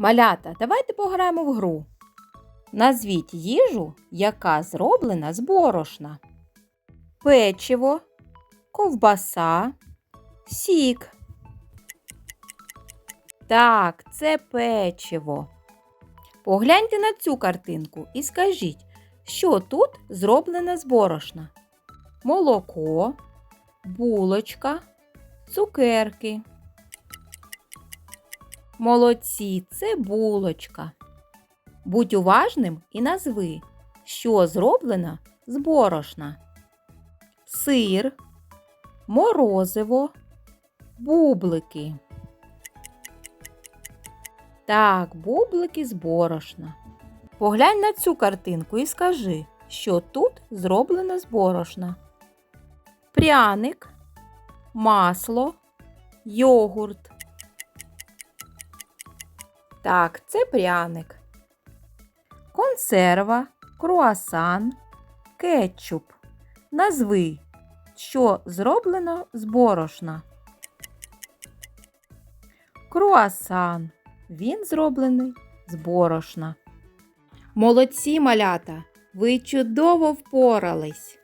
Малята, давайте пограємо в гру. Назвіть їжу, яка зроблена з борошна. Печиво, ковбаса, сік. Так, це печиво. Погляньте на цю картинку і скажіть, що тут зроблено з борошна? Молоко, булочка, цукерки. Молодці, це булочка. Будь уважним і назви, що зроблено з борошна. Сир, морозиво, бублики. Так, бублики з борошна. Поглянь на цю картинку і скажи, що тут зроблено з борошна. Пряник, масло, йогурт. Так, це пряник. Консерва, круасан, кетчуп. Назви, що зроблено з борошна. Круасан. Він зроблений з борошна. Молодці малята! Ви чудово впорались!